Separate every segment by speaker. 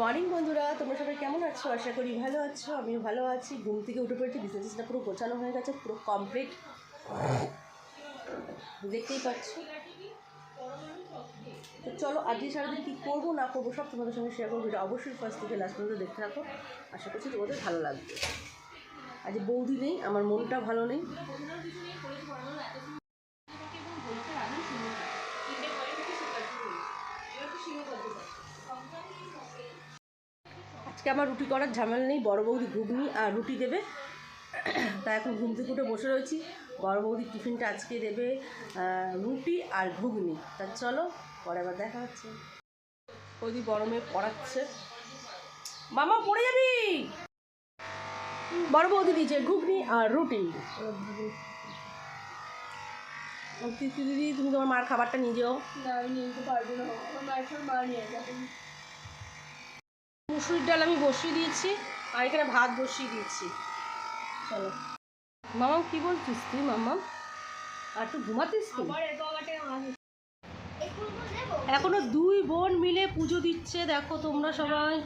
Speaker 1: Morning বন্ধুরা, তোমরা সবাই কেমন আছো? আশা করি ভালো আছো, আমিও ভালো আছি। ঘুম থেকে উঠে পড়েছি বিজনেসটা পুরো গোছানো হয়ে গেছে, পুরো কমপ্লিট দেখতেই পাচ্ছ? তো চলো, আজকে সারাদিন কী করব, না করব, সব তোমাদের সঙ্গে শেয়ার করব, এটা অবশ্যই ফার্স্ট থেকে লাস্ট পর্যন্ত দেখতে থাকো। আশা করছি তোমাদের ভালো লাগবে। আজ বৌদি নেই, আমার মনটা ভালো নেই। আজকে আমার রুটি করার ঝামেলা নেই, বড় বৌদি ঘুগনি আর রুটি দেবে। তা এখন ঘুম থেকে উঠে বসে রয়েছি। বড় বৌদি টিফিনটা আজকে দেবে রুটি আর ঘুগনি। তা চলো, পরে আবার দেখা হচ্ছে। বৌদি মেয়ে পড়াচ্ছে। মামা, পড়ে যাবি? বড় বৌদি দিয়েছে ঘুগনি আর রুটি। দিদি তুমি তোমার মার খাবারটা নিয়ে যেও।
Speaker 2: না, আমি নিতে পারব না। আমার মায়ের সব মা নিয়ে যাবে।
Speaker 1: মুসুরির ডাল আমি বসিয়ে দিয়েছি আর এখানে ভাত বসিয়ে দিয়েছি। চলো। মামা কি বলছিস তুই মামা আর তুই ঘুমাতিস তুই এখনও দুই বোন মিলে পুজো দিচ্ছে দেখো তোমরা সবাই।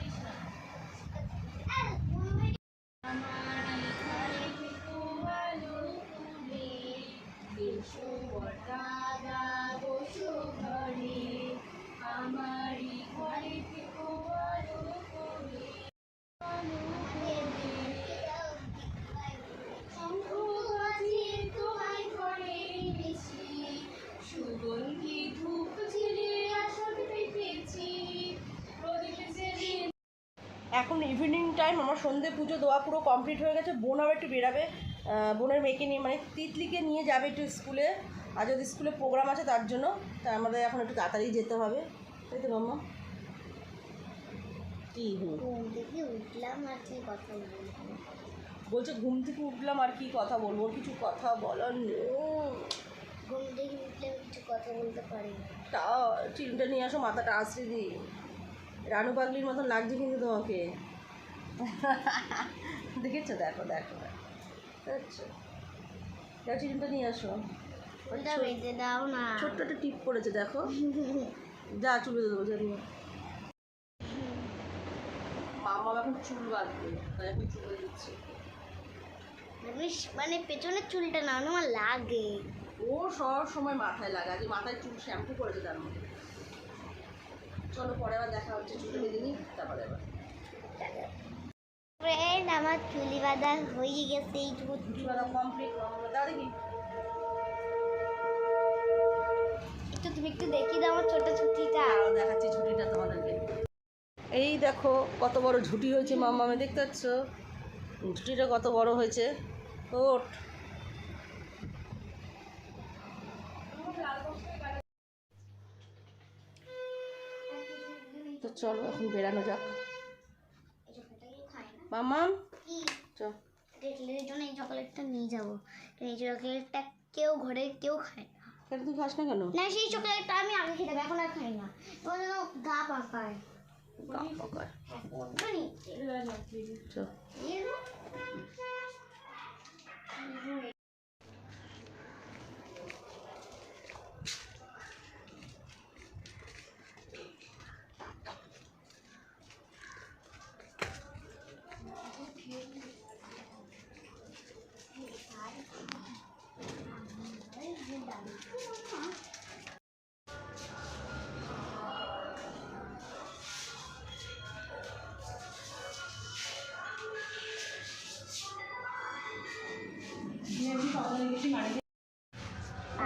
Speaker 1: এখন ইভিনিং টাইম আমার সন্ধে পুজো দেওয়া পুরো কমপ্লিট হয়ে গেছে। বোন আবার একটু বেরাবে। বোনের মেয়েকে নিয়ে মানে তিতলিকে নিয়ে যাবে একটু স্কুলে আর যদি স্কুলে প্রোগ্রাম আছে তার জন্য তা আমাদের এখন একটু তাড়াতাড়ি যেতে হবে। তাই তো মাম্মা কি
Speaker 3: ঘুম থেকে উঠলাম আর কি কথা
Speaker 1: বলছে ঘুম থেকে উঠলাম আর কি কথা বলব কিছু কথা বলার নেই।
Speaker 3: ঘুম থেকে উঠলে কিছু কথা বলতে পারি
Speaker 1: তা চিলটা নিয়ে আসো মাথাটা আশ্রে দিই রানু পাগলির মতন লাগছে কিন্তু তোমাকে। দেখেছ? দেখো দেখো দেখো। দেখছ? যাও চিলটা নিয়ে আসো।
Speaker 3: ওটা বেঁধে দাও না।
Speaker 1: ছোট্ট একটা টিপ পড়েছে দেখো। যা চুলে দেবো জানিও মামা এখন চুল বাঁধবে তাই এখন চুলে দিচ্ছে।
Speaker 3: বেশ মানে পেছনের চুলটা না আমার লাগে।
Speaker 1: ও সব সময় মাথায় লাগা যে মাথায় চুল শ্যাম্পু করেছে তার মধ্যে। চলো পরে আবার দেখা হচ্ছে চুলে বেঁধে নিই তারপরে আবার।
Speaker 3: ফ্রেন্ড আমার চুলি বাঁধা হয়ে গেছে এইটুকু
Speaker 1: চুলাটা কমপ্লিট দাও দেখি।
Speaker 3: একটু তুমি একটু দেখিয়ে দাও আমার ছোট ছুটিটা।
Speaker 1: দেখাচ্ছি তোমাদেরকে। এই দেখো কত বড় ঝুটি হয়েছে মাম্মা আমি দেখতে পাচ্ছ? ঝুটিটা কত বড় হয়েছে। ওট তো চলো এখন বেড়ানো যাক।
Speaker 3: মামাম
Speaker 1: চল।
Speaker 3: জন্য এই চকলেটটা নিয়ে যাব। এই চকলেটটা কেউ ঘরে কেউ খায় না।
Speaker 1: কেন তুই খাস না কেন?
Speaker 3: না সেই চকলেটটা আমি আগে খেতাম এখন আর খাই না। তোমার গা পাকায়।
Speaker 1: গা পাকায়। চল।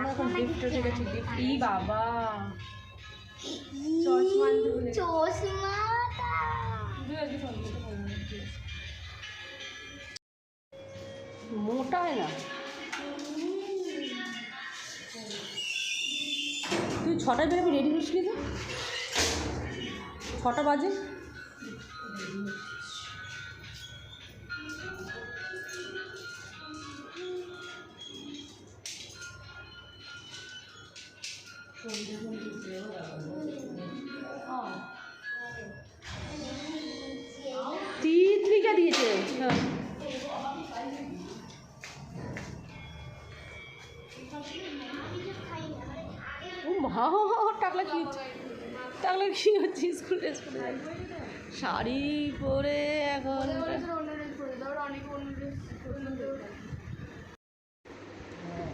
Speaker 1: এখন উঠে গেছি ই বাবা।
Speaker 2: চশমা
Speaker 1: মোটা হয় না। তুই ছটায় বেরোবি রেডি হচ্ছিলি তো ছটা বাজে? মা টাকলা কি হচ্ছে? টাকলা কি হচ্ছে স্কুল ড্রেস পরে শাড়ি পরে এখন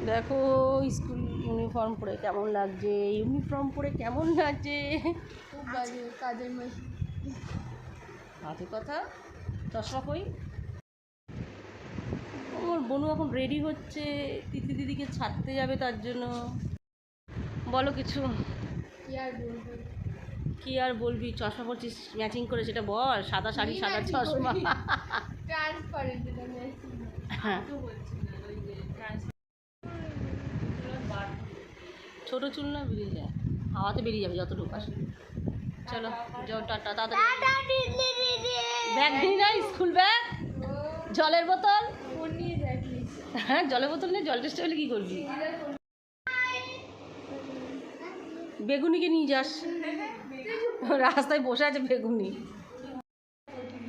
Speaker 1: দেখো স্কুল ইউনিফর্ম পরে কেমন লাগছে? ইউনিফর্ম পরে কেমন লাগছে?
Speaker 2: কাজের
Speaker 1: হাতে কথা চশমা কই আমার বনু এখন রেডি হচ্ছে তিথি দিদিকে ছাড়তে যাবে তার জন্য। বলো কিছু।
Speaker 2: কি আর বলব?
Speaker 1: কি আর বলবি? চশমা পরছিস ম্যাচিং করে সেটা বল। সাদা শাড়ি সাদা চশমা।
Speaker 2: ট্রান্সপারেন্ট এটা মেসি
Speaker 1: হ্যাঁ। ছোটো চুল না বেরিয়ে যায়। হাওয়াতে বেরিয়ে যাবে যতটুকু আসে চলো যাও টাটা তাড়াতাড়ি। ব্যাগ নিই না স্কুল ব্যাগ? জলের বোতল?
Speaker 2: নিয়ে
Speaker 1: হ্যাঁ জলের বোতল নিয়ে জল টেস্ট হলে কী করবি? বেগুনিকে নিয়ে যাস। রাস্তায় বসে আছে বেগুনি।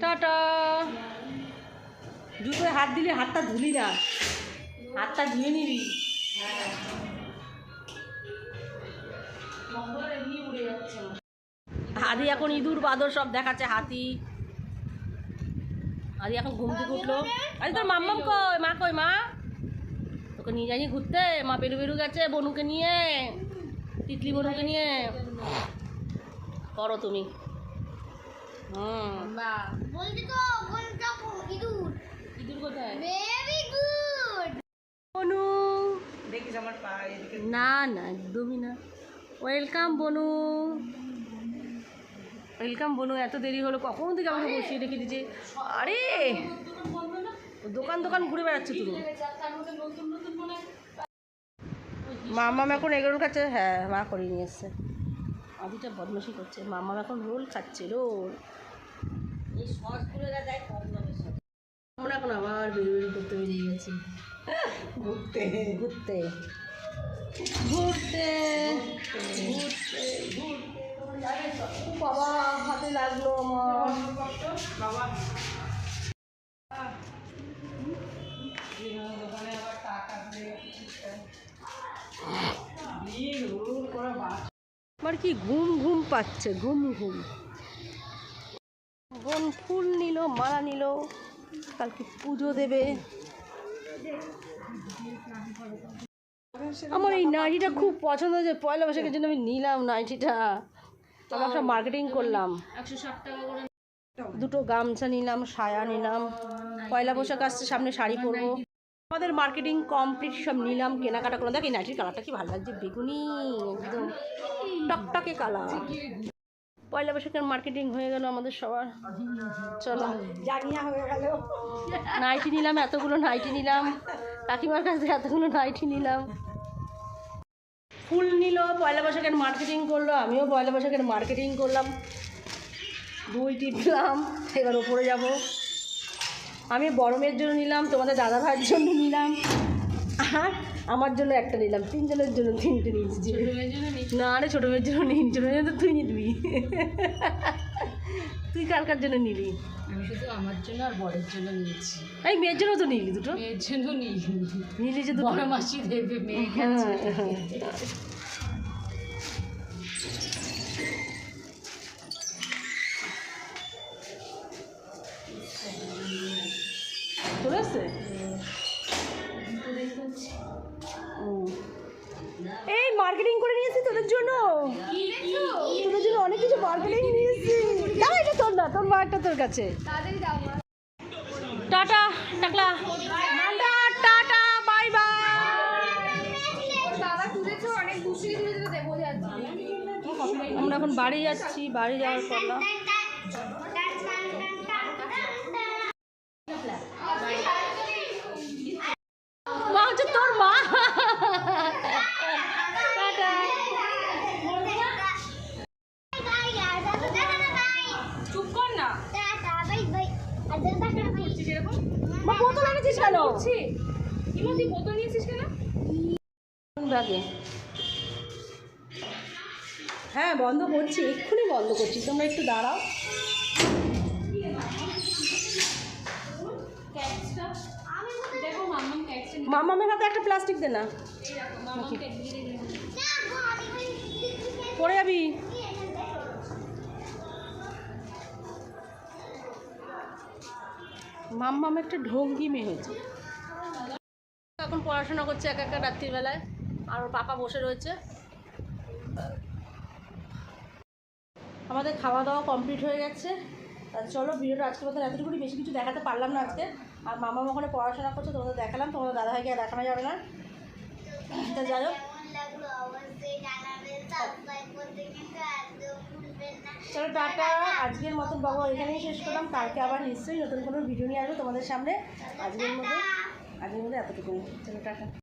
Speaker 1: টাটা। জুতোয় হাত দিলে হাতটা ধুলি না। হাতটা ধুয়ে নিবি। হাতি এখন ইঁদুর বাদর সব দেখাচ্ছে হাতি। আদি এখন ঘুম থেকে উঠল। আরে তোর মাম্মাম কই? মা কই মা? তোকে নিয়ে যাইনি ঘুরতে? মা বেরু বেরু গেছে বনুকে নিয়ে। তিতলি বনুকে নিয়ে করো তুমি। হুম।
Speaker 2: বা
Speaker 3: তো বলটা ইঁদুর।
Speaker 1: ইঁদুর কোথায়?
Speaker 3: ভেরি গুড
Speaker 1: বনু। না না একদমই না। ওয়েলকাম বনু। ওয়েলকাম বনু এত দেরি হলো কখন থেকে আমাকে বসিয়ে রেখে দিয়েছে? আরে! দোকান দোকান ঘুরে বেড়াচ্ছে তুমি। মামাম এখন এগুলোর খাচ্ছে। হ্যাঁ মা করে নিয়ে এসছে। আদিটা বদমাশি করছে। মামাম এখন রোল খাচ্ছে রোল। এই সসগুলো দেয় কম দামের সাথে আমরা এখন আবার বেরিয়ে করতে বেরিয়ে গেছি। ঘুরতে। ঘুরতে। ঘুরতে। ঘুরতে ঘুরতে বাবা হাতে লাগল আমার। আমার কি ঘুম ঘুম পাচ্ছে, ঘুম ঘুম। বোন ফুল নিল, মালা নিল, কালকে পুজো দেবে। আমার এই নাইটিটা খুব পছন্দ হয়েছে পয়লা বৈশাখের জন্য আমি নিলাম নাইটিটা আমার সব মার্কেটিং করলাম। দুটো গামছা নিলাম, সায়া নিলাম। পয়লা বৈশাখ আসছে, সামনে শাড়ি পরবো। আমাদের মার্কেটিং কমপ্লিট সব নিলাম কেনাকাটা করলাম। দেখ এই নাইটির কালারটা কি ভালো লাগছে বেগুনি একদম টকটকে কালার পয়লা বৈশাখের মার্কেটিং হয়ে গেল আমাদের সবার। চলো জানিয়া হয়ে গেল। নাইটি নিলাম এতগুলো নাইটি নিলাম। কাকিমার কাছ এতগুলো নাইটি নিলাম। ফুল নিল পয়লা বৈশাখের মার্কেটিং করল আমিও পয়লা বৈশাখের মার্কেটিং করলাম। দুই টিপলাম এবার ওপরে যাব। আমি বড় মেয়ের জন্য নিলাম তোমাদের দাদা ভাইয়ের জন্য নিলাম আর আমার জন্য একটা নিলাম তিনজনের জন্য তিনটে নিয়েছি। না আরে ছোটো মেয়ের জন্য নিন ছোটো মেয়ের জন্য তো তুই নিবি। তুই কার কার জন্য নিবি
Speaker 2: আমি শুধু আমার জন্য আর বরের জন্য নিয়েছি।
Speaker 1: এই মেয়ের জন্য তো নিলি দুটো।
Speaker 2: মেয়ের জন্য নিই
Speaker 1: নিলি যে দুটো।
Speaker 2: বড় মাসি দেবে মেয়ে
Speaker 1: চলে এই মার্কেটিং করে নিয়েছি তোদের জন্য। তোদের জন্য অনেক কিছু মার্কেটিং নিয়েছি। দাঁড়া এটা তোর না তোর মারটা তোর কাছে। টাটা টাকলা। টাটা টাটা বাই আমরা এখন বাড়ি যাচ্ছি বাড়ি যাওয়ার পর করছিস এরকম? মা বোতল এনেছিস কেন?
Speaker 2: ইমা তুই বোতল নিয়েছিস কেন?
Speaker 1: হ্যাঁ বন্ধ করছি এক্ষুনি বন্ধ করছি তোমরা একটু দাঁড়াও। মামামের হাতে একটা প্লাস্টিক দে না। পড়ে যাবি। মাম্মাম একটা ঢঙ্গি মেয়ে হয়েছে এখন পড়াশোনা করছে একা একা রাত্রিবেলায় আর ওর পাপা বসে রয়েছে আমাদের খাওয়া দাওয়া কমপ্লিট হয়ে গেছে আর চলো ভিডিওটা আজকে মতো এতটুকুনি বেশি কিছু দেখাতে পারলাম না আজকে আর মামা ওখানে পড়াশোনা করছে তোমাদের দেখালাম তোমাদের দাদাভাইকে আর দেখানো যাবে না তা যাই হোক চলো টাটা, আজকের মতন বাবু এখানেই শেষ করলাম। কালকে আবার নিশ্চয়ই নতুন কোনো ভিডিও নিয়ে আসব তোমাদের সামনে। আজকের মধ্যে আজকের মধ্যে এতটুকু চলো টাটা।